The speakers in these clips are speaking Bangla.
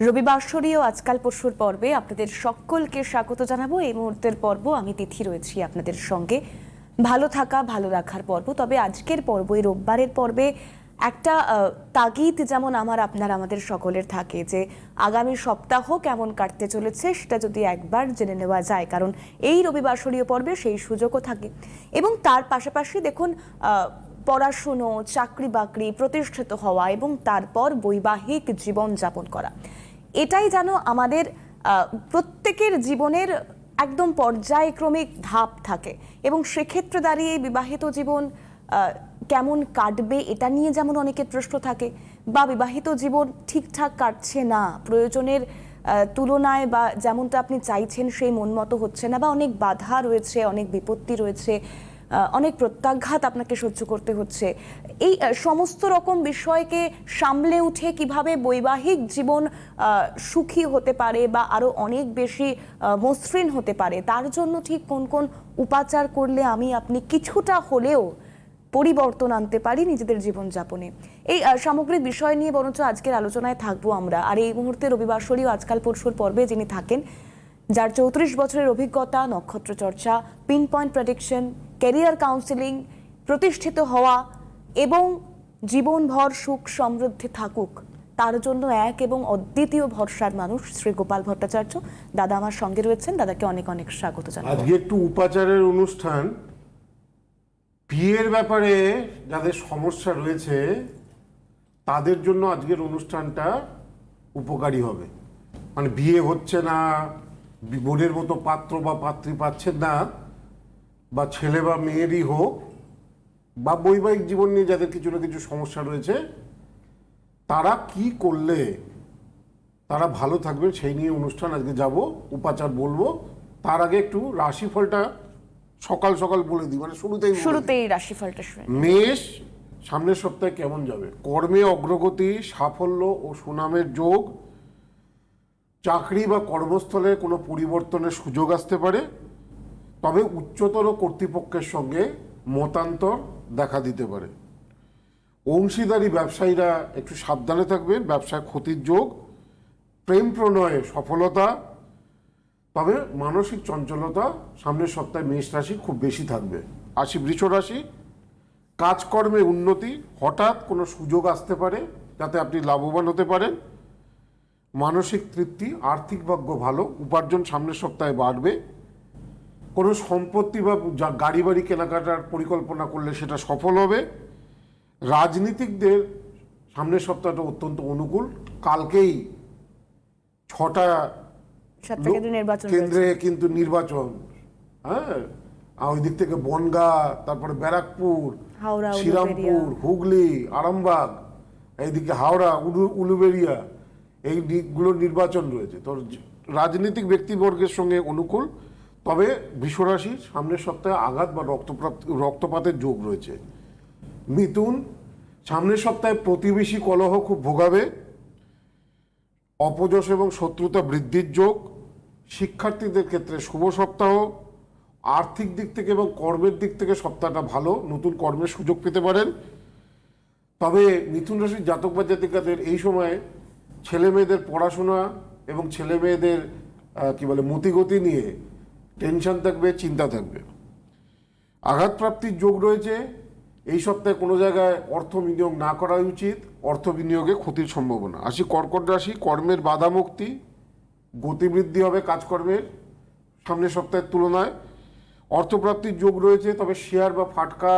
রবিবাসরীয় আজকাল পরশুর পর্বে আপনাদের সকলকে স্বাগত জানাব। এই মুহূর্তের পর্ব আমি তিথি রয়েছি আপনাদের সঙ্গে। ভালো থাকা, ভালো রাখার পর্ব। তবে আজকের পর্ব, এই রোববারের পর্বে একটা তাগিদ যেমন আমার, আপনার, আমাদের সকলের থাকে যে আগামী সপ্তাহ কেমন কাটতে চলেছে সেটা যদি একবার জেনে নেওয়া যায়, কারণ এই রবিবাসরীয় পর্বে সেই সুযোগও থাকে। এবং তার পাশাপাশি দেখুন পড়াশুনো চাকরি বাকরি প্রতিষ্ঠিত হওয়া এবং তারপর বৈবাহিক জীবন যাপন করা। এটাই যেন আমাদের প্রত্যেকের জীবনের একদম পর্যায়ক্রমিক ধাপ থাকে। এবং সেক্ষেত্রে দাঁড়িয়ে বিবাহিত জীবন কেমন কাটবে এটা নিয়ে যেমন অনেকের প্রশ্ন থাকে, বা বিবাহিত জীবন ঠিকঠাক কাটছে না, প্রয়োজনের তুলনায় বা যেমনটা আপনি চাইছেন সেই মন মতো হচ্ছে না, বা অনেক বাধা রয়েছে, অনেক বিপত্তি রয়েছে অনেক প্রত্যাঘাত আপনাকে সহ্য করতে হচ্ছে এই সমস্ত রকম বিষয়কে সামলে উঠে কীভাবে বৈবাহিক জীবন সুখী হতে পারে বা আরও অনেক বেশি মসৃণ হতে পারে, তার জন্য ঠিক কোন কোন উপাচার করলে আমি আপনি কিছুটা হলেও পরিবর্তন আনতে পারি নিজেদের জীবনযাপনে? এই সামগ্রিক বিষয় নিয়ে বরঞ্চ আজকের আলোচনায় থাকব আমরা। আর এই মুহূর্তে রবিবার রবিবাসরীয় আজকাল পরশুর পর্বে যিনি থাকেন, যার চৌত্রিশ বছরের অভিজ্ঞতা, নক্ষত্র চর্চা pinpoint prediction career counselling প্রতিষ্ঠিত হওয়া এবং জীবনভর সুখ সমৃদ্ধি থাকুক, তার জন্য এক এবং অদ্বিতীয় ভরসার মানুষ শ্রী গোপাল ভট্টাচার্য। দাদা আমার সঙ্গে রয়েছেন, দাদাকে অনেক অনেক স্বাগত জানাই আজকে একটু উপাচারের অনুষ্ঠান। বিয়ের ব্যাপারে যাদের সমস্যা রয়েছে, তাদের জন্য আজকের অনুষ্ঠানটা উপকারী হবে। মানে বিয়ে হচ্ছে না, বোনের মতো পাত্র বা পাত্রী পাচ্ছেন না, বা ছেলে বা মেয়েরই হোক বা বৈবাহিক জীবন নিয়ে যাদের কিছু না কিছু সমস্যা রয়েছে তারা কি করলে তারা ভালো থাকবেন সেই নিয়ে অনুষ্ঠান আজকে যাব উপাচার বলব। তার আগে একটু রাশিফলটা সকাল সকাল বলে দিই মানে শুরুতেই শুরুতেই রাশিফলটা শুনে মেষ সামনের সপ্তাহে কেমন যাবে? কর্মে অগ্রগতি সাফল্য ও সুনামের যোগ চাকরি বা কর্মস্থলে কোনো পরিবর্তনের সুযোগ আসতে পারে। তবে উচ্চতর কর্তৃপক্ষের সঙ্গে মতান্তর দেখা দিতে পারে। অংশীদারি ব্যবসায়ীরা একটু সাবধানে থাকবেন ব্যবসায় ক্ষতির যোগ, প্রেম প্রণয়ে সফলতা, তবে মানসিক চঞ্চলতা সামনের সপ্তাহে মেষ রাশি খুব বেশি থাকবে। আসি বৃষ রাশি, কাজকর্মে উন্নতি, হঠাৎ কোনো সুযোগ আসতে পারে, যাতে আপনি লাভবান হতে পারেন। মানসিক তৃপ্তি, আর্থিক ভাগ্য ভালো, উপার্জন সামনের সপ্তাহে বাড়বে। কোনো সম্পত্তি বা গাড়ি বাড়ি কেনাকাটার পরিকল্পনা করলে সেটা সফল হবে। রাজনীতিকদের সামনের সপ্তাহটা অত্যন্ত অনুকূল। কালকেই ছটা কেন্দ্রে কিন্তু নির্বাচন। হ্যাঁ? আর ওই দিক থেকে বনগা তারপরে ব্যারাকপুর শ্রীরামপুর হুগলি আরামবাগ এইদিকে হাওড়া উলু উলুবেরিয়া এই দিকগুলোর নির্বাচন রয়েছে। তো রাজনৈতিক ব্যক্তিবর্গের সঙ্গে অনুকূল। তবে বিশ্বরাশি সামনের সপ্তাহে আঘাত বা রক্তপাত রক্তপাতের যোগ রয়েছে। মিথুন, সামনের সপ্তাহে প্রতিবেশী কলহ খুব ভোগাবে। অপযশ এবং শত্রুতা বৃদ্ধির যোগ। শিক্ষার্থীদের ক্ষেত্রে শুভ সপ্তাহ। আর্থিক দিক থেকে এবং কর্মের দিক থেকে সপ্তাহটা ভালো। নতুন কর্মের সুযোগ পেতে পারেন। তবে মিথুন রাশির জাতক বা জাতিকাদের এই সময়ে ছেলে মেয়েদের পড়াশোনা এবং ছেলে মেয়েদের কী বলে, মতিগতি নিয়ে টেনশন থাকবে, চিন্তা থাকবে। আঘাতপ্রাপ্তির যোগ রয়েছে, এই সপ্তাহে কোনো জায়গায় অর্থ বিনিয়োগ না করা উচিত, অর্থ বিনিয়োগে ক্ষতির সম্ভাবনা। আসি কর্কট রাশি, কর্মের বাধা মুক্তি গতিবৃদ্ধি হবে কাজকর্মের সামনের সপ্তাহের তুলনায়। অর্থপ্রাপ্তির যোগ রয়েছে, তবে শেয়ার বা ফাটকা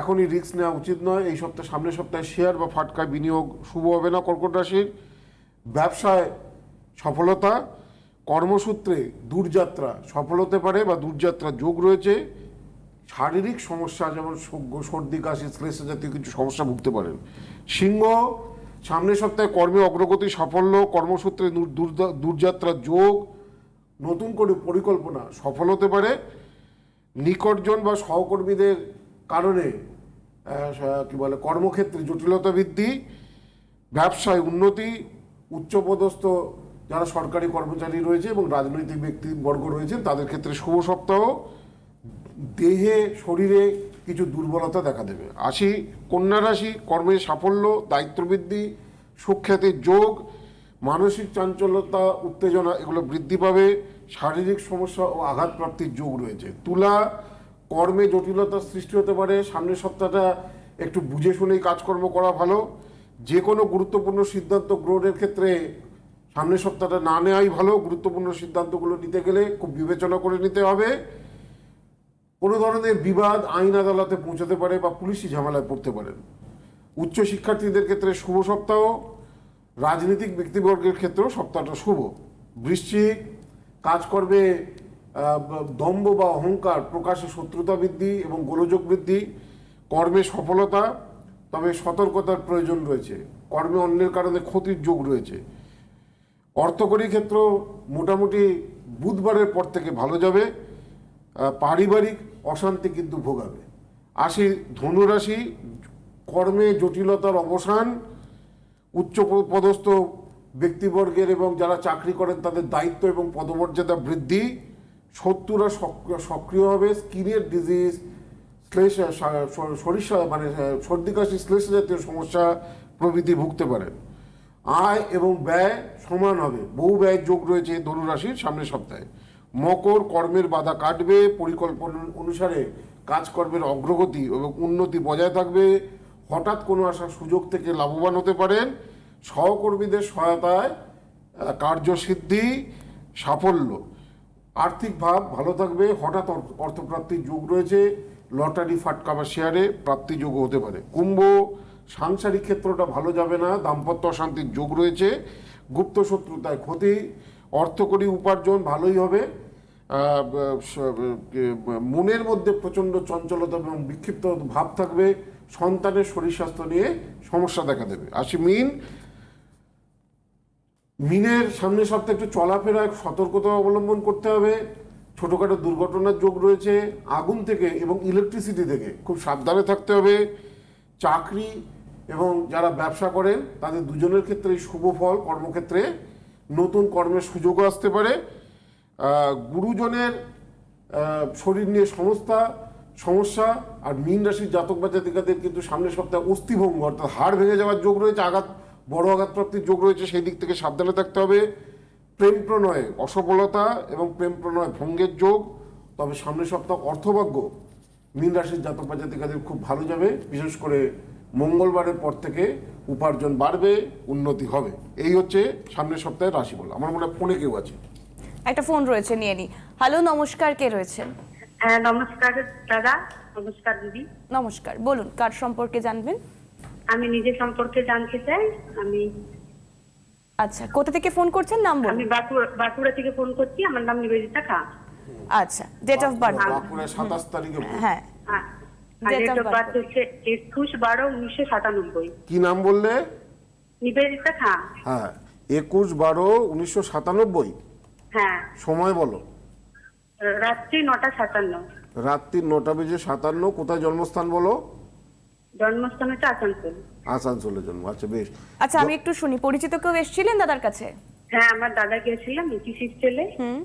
এখনই রিস্ক নেওয়া উচিত নয়। এই সপ্তাহে, সামনের সপ্তাহে শেয়ার বা ফাটকায় বিনিয়োগ শুভ হবে না কর্কট রাশির। ব্যবসায় সফলতা কর্মসূত্রে দূরযাত্রা সফল হতে পারে বা দূরযাত্রার যোগ রয়েছে, শারীরিক সমস্যা যেমন সর্দি, কাশি, শ্লেষ জাতীয় কিছু সমস্যা ভুগতে পারেন। সিংহ সামনের সপ্তাহে কর্মে অগ্রগতি, সাফল্য, কর্মসূত্রে দূর- দূর- দূরযাত্রার যোগ, নতুন করে পরিকল্পনা সফল হতে পারে। নিকটজন বা সহকর্মীদের কারণে কি বলে, কর্মক্ষেত্রে জটিলতা বৃদ্ধি, ব্যবসায় উন্নতি, উচ্চপদস্থ যারা সরকারি কর্মচারী রয়েছে এবং রাজনৈতিক ব্যক্তিবর্গ রয়েছেন তাদের ক্ষেত্রে শুভ সপ্তাহ। দেহে, শরীরে কিছু দুর্বলতা দেখা দেবে। আসি কন্যা রাশি কর্মের সাফল্য দায়িত্ব বৃদ্ধি সুখ্যাতির যোগ, মানসিক চাঞ্চল্যতা, উত্তেজনা, এগুলো বৃদ্ধি পাবে। শারীরিক সমস্যা ও আঘাতপ্রাপ্তির যোগ রয়েছে। তুলা, কর্মে জটিলতার সৃষ্টি হতে পারে। সামনের সপ্তাহটা একটু বুঝে শুনেই কাজকর্ম করা ভালো। যে কোনো গুরুত্বপূর্ণ সিদ্ধান্ত গ্রহণের ক্ষেত্রে সামনের সপ্তাহটা না নেওয়াই ভালো, গুরুত্বপূর্ণ সিদ্ধান্তগুলো নিতে গেলে খুব বিবেচনা করে নিতে হবে। কোনো ধরনের বিবাদ আইন আদালতে পৌঁছাতে পারে বা পুলিশি ঝামেলায় পড়তে পারেন উচ্চ শিক্ষার্থীদের ক্ষেত্রে শুভ সপ্তাহ, রাজনৈতিক ব্যক্তিবর্গের ক্ষেত্রেও সপ্তাহটা শুভ। বৃশ্চিক, কাজকর্মে দম্ভ বা অহংকার প্রকাশে শত্রুতা বৃদ্ধি এবং গোলযোগ বৃদ্ধি, কর্মে সফলতা, তবে সতর্কতার প্রয়োজন রয়েছে। কর্মে অন্যের কারণে ক্ষতির যোগ রয়েছে। অর্থকরী ক্ষেত্র মোটামুটি বুধবারের পর থেকে ভালো যাবে পারিবারিক অশান্তি কিন্তু ভোগাবে। আসি ধনুরাশি, কর্মে জটিলতার অবসান, উচ্চ পদস্থ ব্যক্তিবর্গের এবং যারা চাকরি করেন তাদের দায়িত্ব এবং পদমর্যাদা বৃদ্ধি, শত্রুরা সক্রিয়- হবে, স্কিনের ডিজিজ শ্লেষ সরিষা মানে সর্দি কাশি শ্লেষ জাতীয় সমস্যা প্রভৃতি ভুগতে পারেন। আয় এবং ব্যয় সমান হবে। বহু ব্যয় যোগ রয়েছে ধনুরাশির সামনের সপ্তাহে। মকর কর্মের বাধা কাটবে, পরিকল্পনা অনুসারে কাজকর্মের অগ্রগতি এবং উন্নতি বজায় থাকবে। হঠাৎ কোনো আসার সুযোগ থেকে লাভবান হতে পারেন। সহকর্মীদের সহায়তায় কার্যসিদ্ধি, সাফল্য। আর্থিক ভাব ভালো থাকবে। হঠাৎ অর্থ- অর্থপ্রাপ্তির যোগ রয়েছে। লটারি ফাটকা বা শেয়ারে প্রাপ্তি যোগ হতে পারে। কুম্ভ সাংসারিক ক্ষেত্রটা ভালো যাবে না, দাম্পত্য অশান্তির যোগ রয়েছে, গুপ্ত শত্রুতায় ক্ষতি, অর্থকরী উপার্জন ভালোই হবে মনের মধ্যে প্রচণ্ড চঞ্চলতা এবং বিক্ষিপ্ত ভাব থাকবে, সন্তানের শরীর স্বাস্থ্য নিয়ে সমস্যা দেখা দেবে। আসি মিন, মিনের সামনে সপ্তাহে একটু চলাফেরায় সতর্কতা অবলম্বন করতে হবে, ছোটোখাটো দুর্ঘটনার যোগ রয়েছে, আগুন থেকে এবং ইলেকট্রিসিটি থেকে খুব সাবধানে থাকতে হবে, চাকরি এবং যারা ব্যবসা করেন, তাদের দুজনের ক্ষেত্রেই শুভ ফল। কর্মক্ষেত্রে নতুন কর্মের সুযোগও আসতে পারে। গুরুজনের শরীর নিয়ে সমস্যা সমস্যা, আর মীন রাশির জাতক বা জাতিকাদের কিন্তু সামনের সপ্তাহে অস্থিভঙ্গ, অর্থাৎ হাড় ভেঙে যাওয়ার যোগ রয়েছে, আঘাত, বড় আঘাতপ্রাপ্তির যোগ রয়েছে, সেই দিক থেকে সাবধানে থাকতে হবে। প্রেম প্রণয়ে, অসফলতা এবং প্রেম প্রণয় ভঙ্গের যোগ। তবে সামনের সপ্তাহ অর্থভাগ্য মীন রাশির জাতক বা জাতিকাদের খুব ভালো যাবে। বিশেষ করে মঙ্গলবারের পর থেকে উপার্জন বাড়বে উন্নতি হবে। এই হচ্ছে সামনের সপ্তাহের রাশিফল। আমার মনে হয় ফোনে কেউ আছে। একটা ফোন রয়েছে নিয়ে নি। হ্যালো নমস্কার কে রয়েছেন? হ্যাঁ নমস্কার দাদা নমস্কার দিদি। নমস্কার বলুন কার সম্পর্কে জানবেন? আমি নিজের সম্পর্কে জানতে চাই আমি আচ্ছা কোথা থেকে ফোন করছেন? নাম আমি বাঁকুড়া বাঁকুড়া থেকে ফোন করছি আমার নাম নিবেদিতা খা। আচ্ছা ডেট অফ বার্থ বাঁকুড়ায় সাতাশ তারিখে ভোট। হ্যাঁ। কি নাম বললে? নিবেদিতা খা। হ্যাঁ একুশ বারো উনিশশো সাতানব্বই। হ্যাঁ। সময় বলো। রাত্রি নটা সাতান্ন। রাত্রি নটা বেজে সাতান্ন কোথায় জন্মস্থান বলো? জন্মস্থান হচ্ছে আসানসোল। আসানসোলে জন্ম আচ্ছা বেশ। আচ্ছা আমি একটু শুনি পরিচিত কেউ এসেছিলেন দাদার কাছে? হ্যাঁ আমার দাদা গিয়েছিলাম পিসির ছেলে হুম।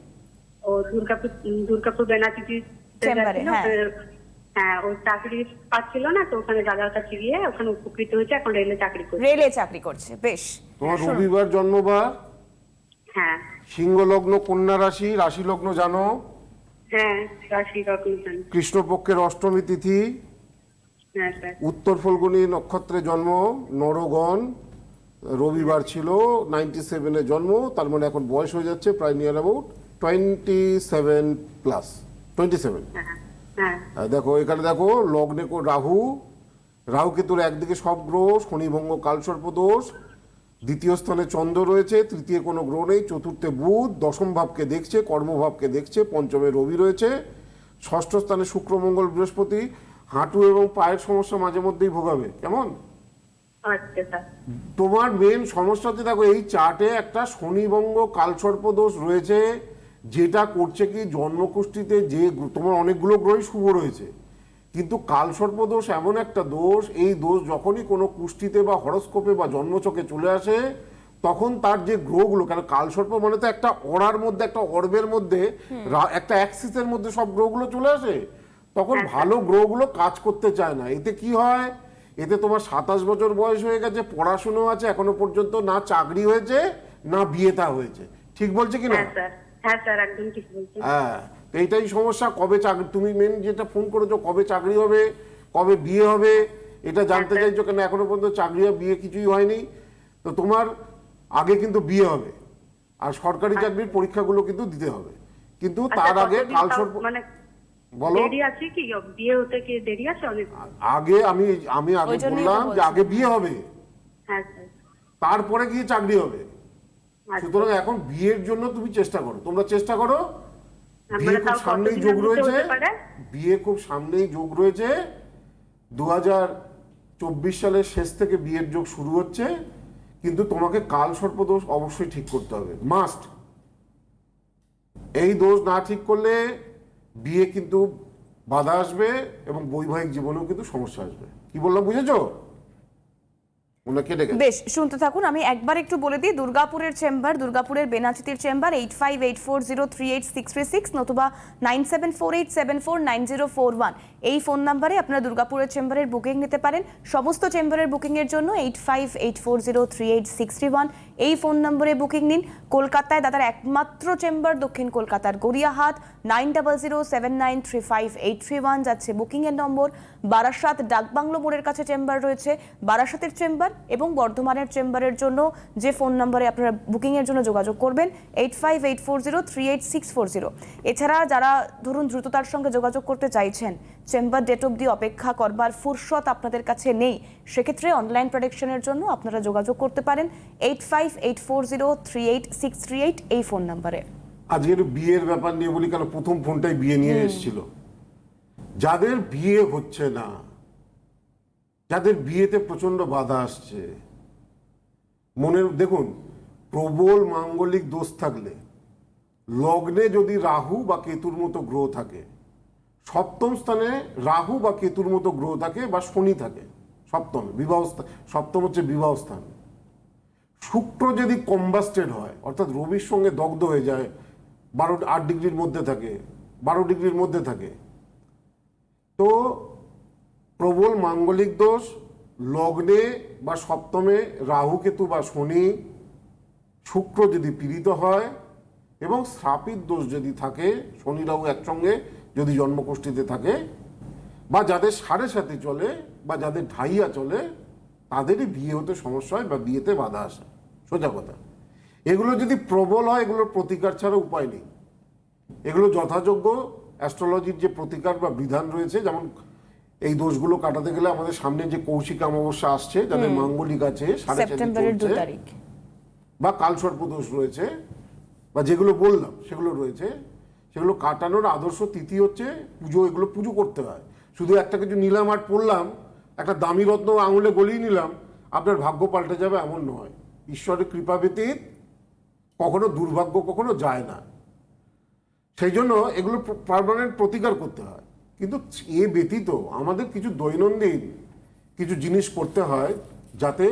ও দুর্গাপুর দুর্গাপুর বেনাচিটি চেম্বারে, হ্যাঁ। হ্যাঁ ও চাকরি পাচ্ছিল না তো ওখানে দাদার কাছে গিয়ে ওখানে উপকৃত হয়েছে এখন রেলে চাকরি করছে। রেলে চাকরি করছে বেশ। তোমার রবিবার জন্মবার হ্যাঁ। সিংহ লগ্ন কন্যা রাশি রাশি লগ্ন জানো? হ্যাঁ রাশি কৃষ্ণপক্ষের অষ্টমী তিথি। হ্যাঁ স্যার। উত্তর ফল্গুনী নক্ষত্রে জন্ম নরগণ। রবিবার ছিল নাইনটি সেভেনে জন্ম তার মানে এখন বয়স হয়ে যাচ্ছে প্রায় near about twenty seven plus twenty seven হ্যাঁ। দেখো এখানে দেখো লগ্নে রাহু। রাহু কেতুর একদিকে সব গ্রহ শনিভঙ্গ কালসর্প দোষ। দ্বিতীয় স্থানে চন্দ্র রয়েছে তৃতীয় কোনো গ্রহ নেই চতুর্থে বুধ দশম ভাবকে দেখছে কর্মভাবকে দেখছে পঞ্চমে রবি রয়েছে ষষ্ঠ স্থানে শুক্র মঙ্গল বৃহস্পতি। হাঁটু এবং পায়ের সমস্যা মাঝে মধ্যেই ভোগাবে কেমন? আচ্ছা তোমার মেন সমস্যা হচ্ছে দেখো এই চার্টে একটা শনিভঙ্গ কালসর্প দোষ রয়েছে। যেটা করছে কি জন্মকুষ্ঠিতে যে তোমার অনেকগুলো গ্রহই শুভ রয়েছে। কিন্তু কালসর্প দোষ এমন একটা দোষ এই দোষ যখনই কোনো কুষ্ঠিতে বা হরস্কোপে বা জন্মচকে চলে আসে তখন তার যে গ্রহগুলো কেন কালসর্প মানে তো একটা অড়ার মধ্যে একটা অর্বের মধ্যে একটা অ্যাক্সিসের মধ্যে সব গ্রহগুলো চলে আসে তখন ভালো গ্রহগুলো কাজ করতে চায় না। এতে কি হয়? এতে তোমার সাতাশ বছর বয়স হয়ে গেছে পড়াশুনো আছে এখনও পর্যন্ত না চাকরি হয়েছে না বিয়েটা হয়েছে। ঠিক বলছে কি না? হ্যাঁ স্যার হ্যাঁ একদম ঠিক বলছেন। হ্যাঁ তো এইটাই সমস্যা কবে চাকরি তুমি মেন যেটা ফোন করেছ কবে চাকরি হবে কবে বিয়ে হবে এটা জানতে হ্যাঁ, চাইছো কেন? এখনও পর্যন্ত চাকরি আর বিয়ে কিছুই হয়নি। তো তোমার আগে কিন্তু বিয়ে হবে আর সরকারি চাকরির পরীক্ষাগুলো কিন্তু দিতে হবে। কিন্তু আচ্ছা, তার আগে মানে বলো। দেরি আছে কি? বিয়ে হতে কি দেরি আছে অনেক? আগে আমি আমি আগে বললাম যে আগে বিয়ে হবে। হ্যাঁ স্যার। তারপরে গিয়ে চাকরি হবে। সুতরাং এখন বিয়ের জন্য তুমি চেষ্টা করো। তোমরা চেষ্টা করো বিয়ে খুব সামনেই যোগ রয়েছে। বিয়ে খুব সামনেই যোগ রয়েছে। দু চব্বিশ সালের শেষ থেকে বিয়ের যোগ শুরু হচ্ছে। কিন্তু তোমাকে কাল সর্পদোষ অবশ্যই ঠিক করতে হবে। মাস্ট এই দোষ না ঠিক করলে বিয়ে কিন্তু বাধা আসবে এবং বৈবাহিক জীবনেও কিন্তু সমস্যা আসবে। কি বললাম বুঝেছ? বেশ, শুনতে থাকুন, আমি একবার একটু বলে দিই, দুর্গাপুরের চেম্বার, দুর্গাপুরের বেনাচিতির chamber eight five eight four zero three eight six three six নতুবা nine seven four eight seven four nine zero four one এই ফোন নাম্বারে আপনারা দুর্গাপুরের চেম্বারের বুকিং নিতে পারেন। সমস্ত চেম্বারের বুকিংয়ের জন্য eight five eight four zero three eight six three one এই ফোন নম্বরে বুকিং নিন। কলকাতায় দাদার একমাত্র চেম্বার দক্ষিণ কলকাতার Gariahat nine double zero seven nine three five eight three one যাচ্ছে বুকিংয়ের নম্বর। বারাসাত ডাকবাংলো মোড়ের কাছে চেম্বার রয়েছে। বারাসাতের চেম্বার এবং বর্ধমানের চেম্বারের জন্য যে ফোন নম্বরে আপনারা বুকিংয়ের জন্য যোগাযোগ করবেন eight five eight four zero three eight six four zero এছাড়া যারা ধরুন দ্রুততার সঙ্গে যোগাযোগ করতে চাইছেন চেম্বার ডেট অবধি অপেক্ষা করবার ফুরসত আপনাদের কাছে নেই সেক্ষেত্রে অনলাইন প্রোডাকশনের জন্য আপনারা যোগাযোগ করতে পারেন eight five eight four zero three eight six three eight এই ফোন নম্বরে। আজকের বিয়ের ব্যাপার নিয়ে বলি কেন প্রথম ফোনটাই বিয়ে নিয়ে এসেছিল। যাদের বিয়ে হচ্ছে না, যাদের বিয়েতে প্রচণ্ড বাধা আসছে, মনের, দেখুন, প্রবল মাঙ্গলিক দোষ থাকলে, লগ্নে যদি রাহু বা কেতুর মতো গ্রহ থাকে, সপ্তম স্থানে রাহু বা কেতুর মতো গ্রহ থাকে বা শনি থাকে, সপ্তম, বিবাহ সপ্তম হচ্ছে বিবাহ স্থান। শুক্র যদি কম্বাস্টেড হয়, অর্থাৎ রবির সঙ্গে দগ্ধ হয়ে যায়, বারো, আট ডিগ্রির মধ্যে থাকে, বারো ডিগ্রির মধ্যে থাকে তো প্রবল মাঙ্গলিক দোষ, লগ্নে বা সপ্তমে রাহু কেতু বা শনি শুক্র যদি পীড়িত হয় এবং শ্রাপিত দোষ যদি থাকে, শনি রাহু একসঙ্গে যদি জন্মকোষ্ঠীতে থাকে বা যাদের সাড়ে সাথে চলে বা যাদের ঢাইয়া চলে, তাদেরই বিয়ে হতে সমস্যা হয় বা বিয়েতে বাধা আসে। সোজা কথা। এগুলো যদি প্রবল হয়, এগুলোর প্রতিকার ছাড়া উপায় নেই। এগুলো যথাযোগ্য অ্যাস্ট্রোলজির যে প্রতিকার বা বিধান রয়েছে যেমন এই দোষগুলো কাটাতে গেলে আমাদের সামনে যে কৌশিক অমাবস্যা আসছে যাদের মাঙ্গলিক আছে সাড়ে সাথে সেপ্টেম্বরের দু তারিখ। বা কালসর্প দোষ রয়েছে বা যেগুলো বললাম সেগুলো রয়েছে সেগুলো কাটানোর আদর্শ তিথি হচ্ছে পুজো এগুলো পুজো করতে হয়। শুধু একটা কিছু নিলাম আর পড়লাম একটা দামি রত্ন আঙুলে গলিয়ে নিলাম আপনার ভাগ্য পাল্টে যাবে এমন নয়। ঈশ্বরের কৃপা ব্যতীত কখনো দুর্ভাগ্য কখনো যায় না। সেই জন্য এগুলো পারমানেন্ট প্রতিকার করতে হয়। কিন্তু এ ব্যতীত আমাদের কিছু দৈনন্দিন কিছু জিনিস করতে হয় যাতে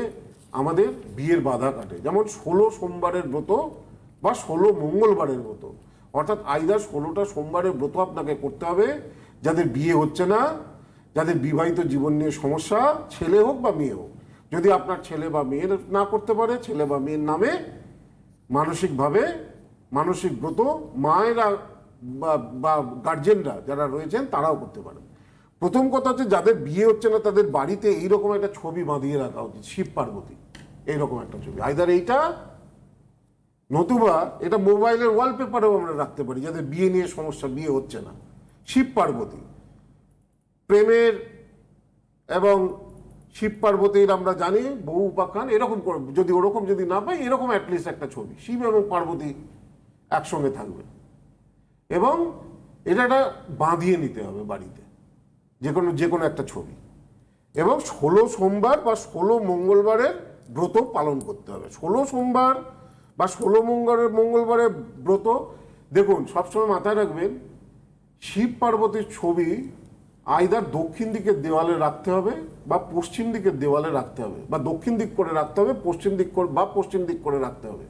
আমাদের বিয়ের বাধা কাটে। যেমন ষোলো সোমবারের ব্রত বা ষোলো মঙ্গলবারের ব্রত। অর্থাৎ আইদার ষোলোটা সোমবারের ব্রত আপনাকে করতে হবে যাদের বিয়ে হচ্ছে না, যাদের বিবাহিত জীবন নিয়ে সমস্যা, ছেলে হোক বা মেয়ে হোক। যদি আপনার ছেলে বা মেয়ের না করতে পারে, ছেলে বা মেয়ের নামে মানসিকভাবে মানসিক ব্রত মায়েরা বা- গার্জেনরা যারা রয়েছেন তারাও করতে পারেন। প্রথম কথা হচ্ছে যাদের বিয়ে হচ্ছে না, তাদের বাড়িতে এইরকম একটা ছবি বাঁধিয়ে রাখা উচিত, শিব পার্বতী, এইরকম একটা ছবি। আইদার এইটা নতুবা এটা মোবাইলের ওয়ালপেপারেও আমরা রাখতে পারি, যাদের বিয়ে নিয়ে সমস্যা, বিয়ে হচ্ছে না। শিব পার্বতী, প্রেমের এবং শিব পার্বতীর আমরা জানি বহু উপাখ্যান, এরকম যদি ওরকম যদি না পাই, এরকম অ্যাটলিস্ট একটা ছবি, শিব এবং পার্বতী একসঙ্গে থাকবে। এবং এটা একটা বাঁধিয়ে নিতে হবে বাড়িতে, যে কোনো যে কোনো একটা ছবি। এবং ষোলো সোমবার বা ষোলো মঙ্গলবারের ব্রত পালন করতে হবে। ষোলো সোমবার বা ষোলো মঙ্গলের, মঙ্গলবারের ব্রত, দেখুন, সবসময় মাথায় রাখবেন, শিব পার্বতীর ছবি আইদার দক্ষিণ দিকের দেওয়ালে রাখতে হবে বা পশ্চিম দিকের দেওয়ালে রাখতে হবে, বা দক্ষিণ দিক করে রাখতে হবে, পশ্চিম দিক করে, বা পশ্চিম দিক করে রাখতে হবে।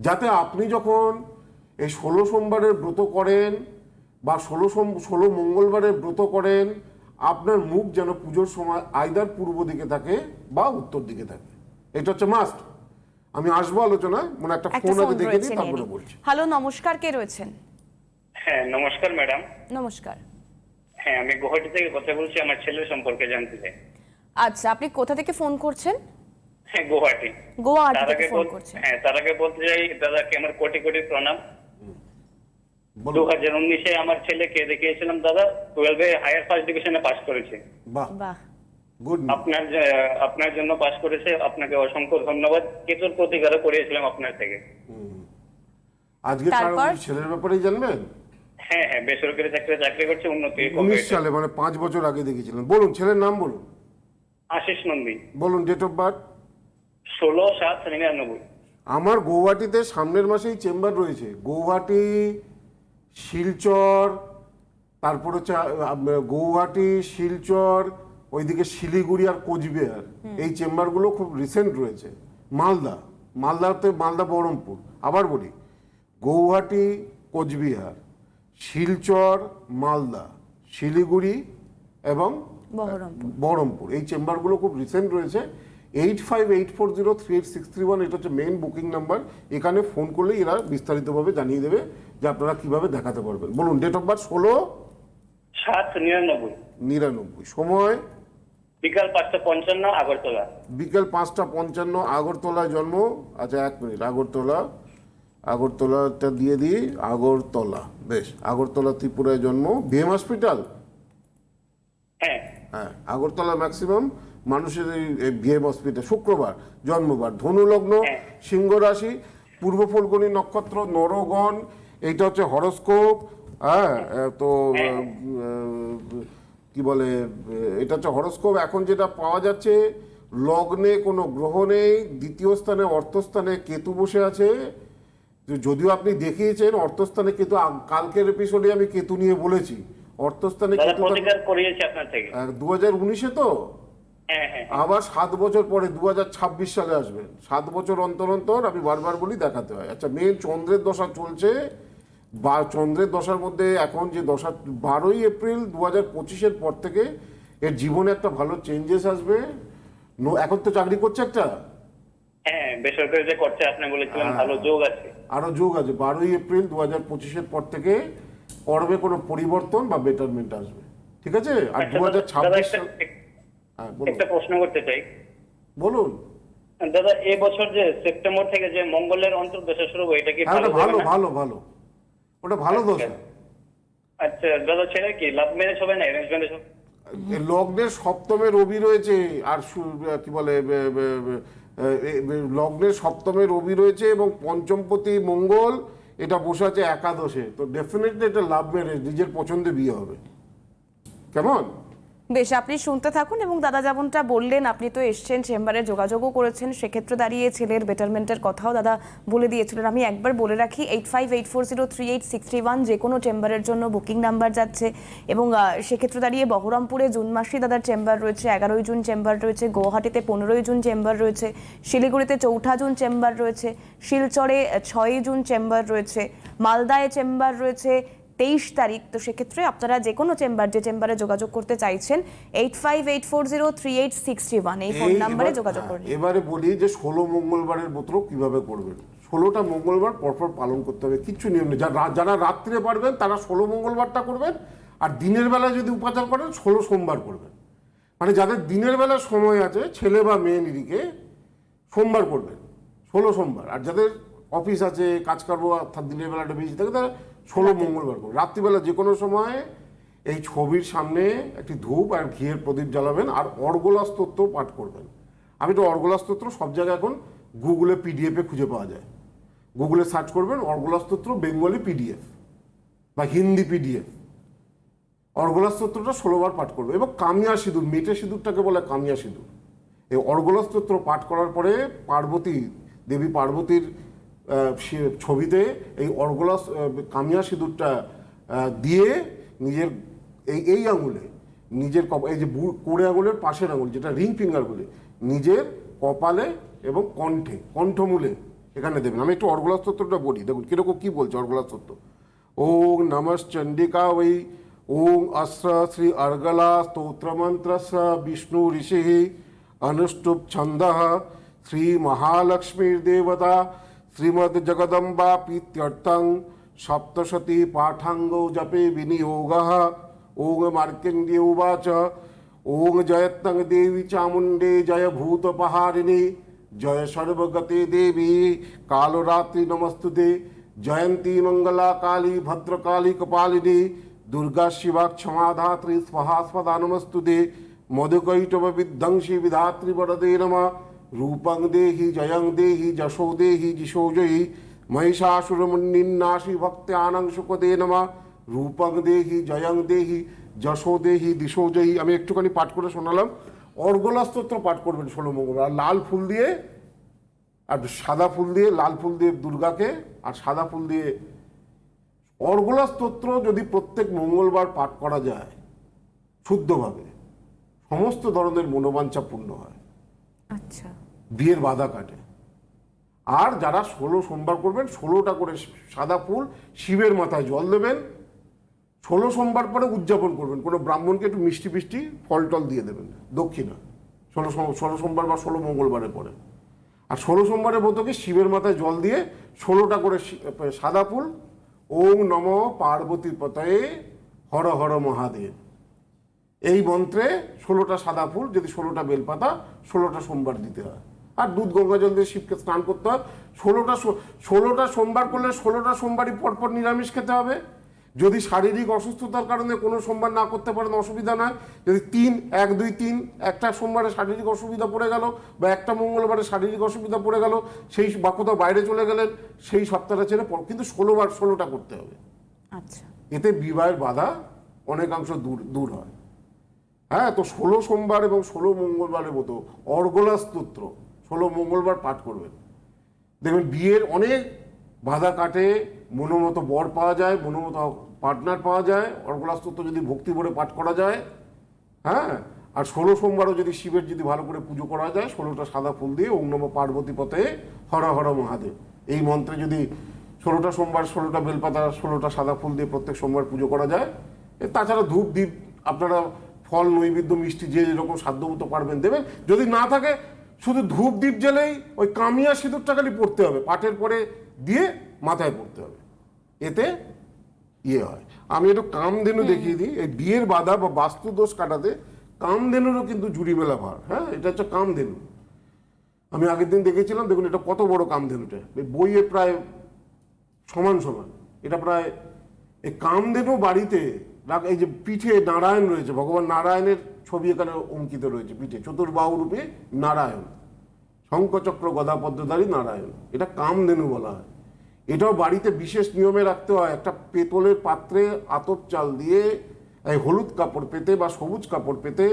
যাতে আপনি যখন এই ষোলো সোমবারের ব্রত করেন বা ষোলো সোম ষোলো মঙ্গলবারের ব্রত করেন আপনার মুখ যেন পুজোর সময় আয়দার পূর্ব দিকে থাকে বা উত্তর দিকে থাকে। এটা হচ্ছে মাস্ট আমি আসব আলোচনায় মানে একটা ফোন আগে দেখে নিই তারপরে বলছি। হ্যালো নমস্কার কে রয়েছেন? হ্যাঁ নমস্কার ম্যাডাম। নমস্কার। হ্যাঁ আমি গুয়াহাটি থেকে কথা বলছি আমার ছেলের সম্পর্কে জানতে চাই। আচ্ছা আপনি কোথা থেকে ফোন করছেন? হ্যাঁ গুয়াহাটি। গুয়াহাটি তার থেকে ফোন করছেন। হ্যাঁ তার আগে বলতে চাই দাদাকে আমার কোটি কোটি প্রণাম। দু হাজার উনিশে আমার ছেলেকে দেখিয়েছিলাম দাদা। টুয়েলভে হায়ার ফার্স্ট ডিভিশনে পাস করেছে। বাহ। বাহ। গুড আপনার আপনার জন্য পাস করেছে। আপনাকে অসংখ্য ধন্যবাদ। কেতুর করিয়েছিলাম আপনার থেকে। আজকে তারপর? ছেলের ব্যাপারেই জানবেন? হ্যাঁ হ্যাঁ বেসরকারি চাকরি চাকরি করছে উন্নতি উনিশ সালে মানে পাঁচ বছর আগে দেখেছিলেন। বলুন ছেলের নাম বলুন। আশিস নন্দী। বলুন ডেট অফ বার্থ ষোলো সাত নিরানব্বই আমার গৌহাটিতে সামনের মাসেই চেম্বার রয়েছে। গৌহাটি শিলচর তারপর হচ্ছে গৌহাটি শিলচর ওইদিকে শিলিগুড়ি আর কোচবিহার। এই চেম্বারগুলো খুব রিসেন্ট রয়েছে। মালদা মালদাতে মালদা বহরমপুর। আবার বলি গৌহাটি কোচবিহার শিলচর মালদা শিলিগুড়ি এবং বহরমপুর। বহরমপুর। এই চেম্বারগুলো খুব রিসেন্ট রয়েছে। Eight five eight four zero three eight six three one এটা হচ্ছে মেন বুকিং নাম্বার এখানে ফোন করলে এরা বিস্তারিতভাবে জানিয়ে দেবে যে আপনারা কীভাবে দেখাতে পারবেন। বলুন ডেট অফ বার্থ ষোলো? সাত নিরানব্বই। নিরানব্বই। সময়? বিকাল পাঁচটা পঞ্চান্ন আগরতলা। বিকেল পাঁচটা পঞ্চান্ন আগরতলায় জন্ম। আচ্ছা এক মিনিট আগরতলা। আগরতলাটা দিয়ে দিই আগরতলা। বেশ আগরতলা ত্রিপুরায় জন্ম। BM hospital? হ্যাঁ। হ্যাঁ আগরতলা ম্যাক্সিমাম মানুষের এই বিএম হসপিটাল শুক্রবার জন্মবার ধনু লগ্ন হ্যাঁ। সিংহ রাশি পূর্ব ফলগুনি নক্ষত্র নরগণ এইটা হচ্ছে হরস্কোপ হ্যাঁ তো কি বলে এটা হচ্ছে হরস্কোপ। এখন যেটা পাওয়া যাচ্ছে লগ্নে কোনো গ্রহ নেই দ্বিতীয় স্থানে অর্থস্থানে কেতু বসে আছে। যদিও আপনি দেখিয়েছেন অর্থস্থানে কেতু কালকের এপিসোডে আমি কেতু নিয়ে বলেছি। অর্থস্থানে কেতু দু হাজার উনিশে তো? হ্যাঁ হ্যাঁ আবার সাত বছর পরে দু সালে আসবেন সাত বছর অন্তর অন্তর আমি বারবার বলি দেখাতে হয়। আচ্ছা মেন চন্দ্রের দশা চলছে। বা চন্দ্রের দশার মধ্যে এখন যে দশা বারোই এপ্রিল দু হাজার পঁচিশের পর থেকে এর জীবনে একটা ভালো চেঞ্জেস আসবে। এখন তো চাকরি করছে একটা? হ্যাঁ বেসরকারি যে করছে আপনি বলেছিলেন ভালো যোগ আছে। আরও যোগ আছে। বারোই এপ্রিল দু হাজার পঁচিশের পর থেকে করবে কোনো পরিবর্তন বা বেটারমেন্ট আসবে। ঠিক আছে? আর আচ্ছা, দু হাজার ছাব্বিশ একটা- হ্যাঁ প্রশ্ন করতে চাই। বলুন। দাদা এই বছর যে সেপ্টেম্বর থেকে যে মঙ্গলের অন্তর্দশা শুরু হবে এটা কি হ্যাঁ ভালো ভালো ভালো ওটা ভালো দশা আচ্ছা দাদা কি লাভ ম্যারেজ হবে না অ্যারেঞ্জ ম্যারেজ হবে? লগ্নের সপ্তমে রবি রয়েছে আর কি বলে লগ্নের সপ্তমে রবি রয়েছে এবং পঞ্চমপতি মঙ্গল এটা বসে আছে একাদশে। তো ডেফিনেটলি এটা লাভ ম্যারেজ নিজের পছন্দে বিয়ে হবে। কেমন? বেশ, আপনি শুনতে থাকুন এবং দাদা যেমনটা বললেন, আপনি তো এসছেন, চেম্বারে যোগাযোগও করেছেন, সেক্ষেত্রে দাঁড়িয়ে ছেলের বেটারমেন্টের কথাও দাদা বলে দিয়েছিলেন। আমি একবার বলে রাখি eight five eight four zero three eight six three one যে কোনো চেম্বারের জন্য বুকিং নাম্বার যাচ্ছে এবং সেক্ষেত্রে দাঁড়িয়ে বহরমপুরে জুন মাসেই দাদার চেম্বার রয়েছে, এগারোই জুন চেম্বার রয়েছে, গুয়াহাটিতে পনেরোই জুন চেম্বার রয়েছে, শিলিগুড়িতে চৌঠা জুন চেম্বার রয়েছে, শিলচরে ছয়ই জুন চেম্বার রয়েছে, মালদায় চেম্বার রয়েছে তেইশ তারিখ তো সেক্ষেত্রে আপনারা যে কোনো চেম্বার যে চেম্বারে যোগাযোগ করতে চাইছেন eight five eight four zero three eight six three one এই ফোন নাম্বারে যোগাযোগ হ্যাঁ, করুন এবারে বলি যে ষোলো মঙ্গলবারের ব্রত কীভাবে করবেন? ষোলোটা মঙ্গলবার পরপর পালন করতে হবে কিচ্ছু নিয়ম নেই। যারা যারা রাত্রে পারবেন তারা ষোলো মঙ্গলবারটা করবেন আর দিনের বেলা যদি উপাচার করেন ষোলো সোমবার করবেন। মানে যাদের দিনের বেলা সময় আছে ছেলে বা মেয়ে নিরিকে সোমবার করবেন ষোলো সোমবার। আর যাদের অফিস আছে কাজ করব অর্থাৎ দিনের বেলাটা বেশি থাকে তারা ষোলো মঙ্গলবার করবেন রাত্রিবেলা যে কোনো সময় এই ছবির সামনে একটি ধূপ আর ঘিয়ের প্রদীপ জ্বালাবেন আর অর্গলা স্তোত্র পাঠ করবেন। আমি তো অর্গলা স্তোত্র সব জায়গায় এখন গুগলে পিডিএফে খুঁজে পাওয়া যায়। গুগলে সার্চ করবেন অর্গলা স্তোত্র বেঙ্গলি পিডিএফ বা হিন্দি পিডিএফ। অর্গলা স্তোত্রটা ষোলোবার পাঠ করবে এবং কামিয়া সিঁদুর মেটে সিঁদুরটাকে বলে কামিয়া সিঁদুর। এই অর্গলা স্তোত্র পাঠ করার পরে পার্বতী দেবী পার্বতীর সে ছবিতে এই অর্গলাস কামিয়া সিঁদুরটা দিয়ে নিজের এই এই আঙুলে নিজের কপ, এই যে কোড়ে আঙুলের পাশের আঙুল, যেটা রিং ফিঙ্গার বলে, নিজের কপালে এবং কণ্ঠে, কণ্ঠমূলে এখানে দেবেন। আমি একটু অর্গলাস তত্ত্বটা বলি। দেখুন, কীরকম কী বলছে অর্গলাস তত্ত্ব ওং নমস চণ্ডিকা ওই ওং অস্র শ্রী অর্গলা স্তোত্রমন্ত্র বিষ্ণু ঋষি অনুষ্ঠুপ ছন্দ, শ্রী মহালক্ষ্মীর দেবতা শ্রীমদ জগদম্বা প্রীত্যর্থং সপ্তশতি পাঠাঙ্গ জপে বিনিয়োগ। ওং মার্কেন্দ্রিয় উবাচ। ওং জয়ত্তং দেবী চামুণ্ডে জয় ভূত পাহারিণী। জয় সর্বগতে দেবী। কালরাত্রি নমস্তুতে। জয়ন্তী মঙ্গলা কালী ভদ্রকালী কপালিনী। দুর্গা শিবা ক্ষমাধাত্রী স্বহাস্পদা নমস্তুতে। মধুকৈটব বিধ্বংসী বিধাত্রী বরদে নমা। রূপাং দেহি, জয়াং দেহি, যশো দেহি যশোজয়ী মহিষাসুরমুন্নিন্নাশি ভক্তে আনং সুকদে নমা। রূপাং দেহি, জয়াং দেহি, যশো দেহি দিশোজয়ী আমি একটুখানি পাঠ করে শোনালাম। অর্গলা স্তোত্র পাঠ করবেন ষোলো মঙ্গল আর লাল ফুল দিয়ে আর সাদা ফুল দিয়ে, লাল ফুল দিয়ে দুর্গাকে আর সাদা ফুল দিয়ে অর্গলা স্তোত্র যদি প্রত্যেক মঙ্গলবার পাঠ করা যায়, শুদ্ধভাবে, সমস্ত ধরনের মনোবাঞ্ছা পূর্ণ হয়। আচ্ছা। বিয়ের বাধা কাটে। আর যারা ষোলো সোমবার করবেন, ষোলোটা করে সাদা ফুল, শিবের মাথায় জল দেবেন। ষোলো সোমবার পরে উদযাপন করবেন। কোনো ব্রাহ্মণকে একটু মিষ্টি মিষ্টি ফল টল দিয়ে দেবেন। দক্ষিণা। ষোলো ষোলো সোমবার বা ষোলো মঙ্গলবারে পরে। আর ষোলো সোমবারের মতোকে শিবের মাথায় জল দিয়ে ষোলোটা করে সাদা ফুল? ওং নম পার্বতী পতয়ে হর হর মহাদেব। এই মন্ত্রে ষোলোটা সাদা ফুল যদি ষোলোটা বেলপাতা ষোলোটা সোমবার দিতে হয়। আর দুধ গঙ্গা জল দিয়ে শিবকে স্নান করতে হয়। ষোলোটা ষোলোটা সোমবার করলে ষোলোটা সোমবারই পরপর নিরামিষ খেতে হবে। যদি শারীরিক অসুস্থতার কারণে কোনো সোমবার না করতে পারেন অসুবিধা নয়। যদি তিন এক দুই তিন একটা সোমবারে শারীরিক অসুবিধা পড়ে গেল বা একটা মঙ্গলবারে শারীরিক অসুবিধা পড়ে গেল সেই বা কোথাও বাইরে চলে গেলেন সেই সপ্তাহটা ছেড়ে পর- কিন্তু ষোলোবার ষোলোটা করতে হবে। আচ্ছা। এতে বিবাহের বাধা অনেকাংশ দূর দূর হয়। হ্যাঁ তো ষোলো সোমবার এবং ষোলো মঙ্গলবারের মতো অর্গলা স্তোত্র, ষোলো মঙ্গলবার পাঠ করবেন। দেখবেন বিয়ের অনেক বাধা কাটে মনোমতো বর পাওয়া যায় মনোমতো পার্টনার পাওয়া যায়, অর্গলা স্তোত্র যদি ভক্তি ভরে পাঠ করা যায় হ্যাঁ আর ষোলো সোমবারও যদি শিবের যদি ভালো করে পুজো করা যায়, ষোলোটা সাদা ফুল দিয়ে ওং পার্বতী পথে হর হর মহাদেব। এই মন্ত্রে যদি ষোলোটা সোমবার, ষোলোটা বেলপাতা, ষোলোটা সাদা ফুল দিয়ে প্রত্যেক সোমবার পুজো করা যায় তাছাড়া ধূপ দ্বীপ আপনারা ফল নৈবেদ্য মিষ্টি যে যেরকম সাধ্যমতো পারবেন দেবেন। যদি না থাকে শুধু ধূপ দ্বীপ জেলেই ওই কামিয়া সিঁদুরটা খালি পড়তে হবে। পাটের পরে দিয়ে মাথায় পড়তে হবে। এতে ইয়ে হয়। আমি একটু কামধেনু দেখিয়ে দিই। এই বিয়ের বাধা বা বাস্তু দোষ কাটাতে কামধেনুরও কিন্তু জুড়ি মেলা ভার। হ্যাঁ এটা হচ্ছে কামধেনু। আমি আগের দিন দেখেছিলাম দেখুন এটা কত বড় কামধেনুটা। এই বইয়ে প্রায় সমান সমান। এটা প্রায় এই কামধেনু বাড়িতে এই যে পিঠে নারায়ণ রয়েছে, ভগবান নারায়ণের ছবি এখানে অঙ্কিত রয়েছে পিঠে, চতুর্বাহু রূপে নারায়ণ, শঙ্খচক্র গদা পদ্মধারী নারায়ণ, এটা কামধেনু বলা হয়। এটাও বাড়িতে বিশেষ নিয়মে রাখতে হয়, একটা পেতলের পাত্রে আতপ চাল দিয়ে, এই হলুদ কাপড় পেতে বা সবুজ কাপড় পেতে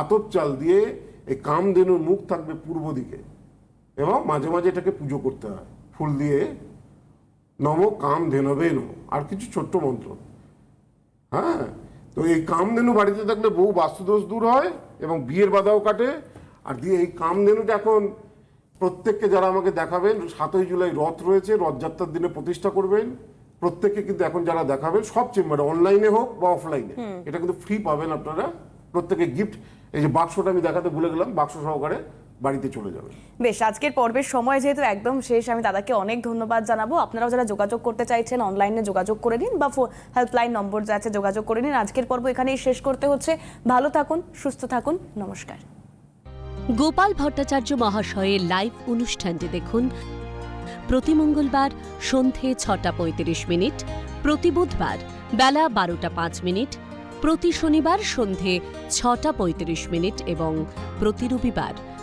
আতপ চাল দিয়ে এই কামধেনুর মুখ থাকবে পূর্ব দিকে এবং মাঝে মাঝে এটাকে পুজো করতে হয়। ফুল দিয়ে নম কাম ধেনবে নম, আর কিছু ছোট্ট মন্ত্র। হ্যাঁ? তো এই কামধেনু বাড়িতে থাকলে বহু বাস্তুদোষ দূর হয় এবং বিয়ের বাধাও কাটে। আর দিয়ে এই কামধেনুটা এখন প্রত্যেককে যারা আমাকে দেখাবেন সাতই জুলাই রথ রয়েছে রথযাত্রার দিনে প্রতিষ্ঠা করবেন। প্রত্যেককে কিন্তু এখন যারা দেখাবেন সব চেম্বারে অনলাইনে হোক বা অফলাইনে। এটা কিন্তু ফ্রি পাবেন আপনারা। প্রত্যেকে গিফট এই যে বাক্সটা আমি দেখাতে ভুলে গেলাম বাক্স সহকারে। বাড়িতে চলে যাবে। বেশ আজকের পর্বের সময় যেহেতু একদম শেষ আমি দাদাকে অনেক ধন্যবাদ জানাব। আপনারাও যারা যোগাযোগ করতে চাইছেন অনলাইনে যোগাযোগ করে নিন বা হেল্পলাইন নম্বর যা আছে যোগাযোগ করে নিন। আজকের পর্ব এখানেই শেষ করতে হচ্ছে। ভালো থাকুন সুস্থ থাকুন নমস্কার। গোপাল ভট্টাচার্য মহাশয়ের লাইভ অনুষ্ঠানটি দেখুন প্রতি মঙ্গলবার সন্ধে ছটা পঁয়ত্রিশ মিনিট প্রতি বুধবার বেলা বারোটা পাঁচ মিনিট প্রতি শনিবার সন্ধে ছটা পঁয়ত্রিশ মিনিট এবং প্রতি রবিবার